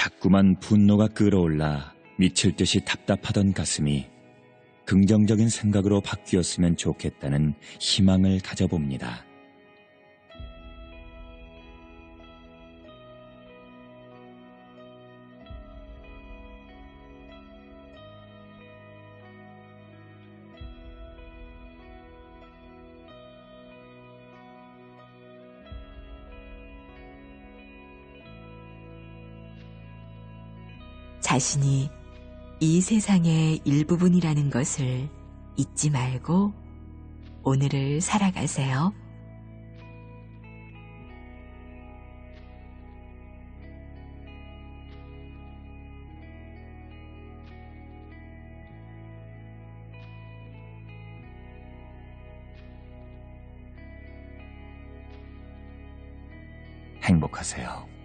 자꾸만 분노가 끓어올라 미칠 듯이 답답하던 가슴이 긍정적인 생각으로 바뀌었으면 좋겠다는 희망을 가져봅니다. 자신이 이 세상의 일부분이라는 것을 잊지 말고 오늘을 살아가세요. 행복하세요.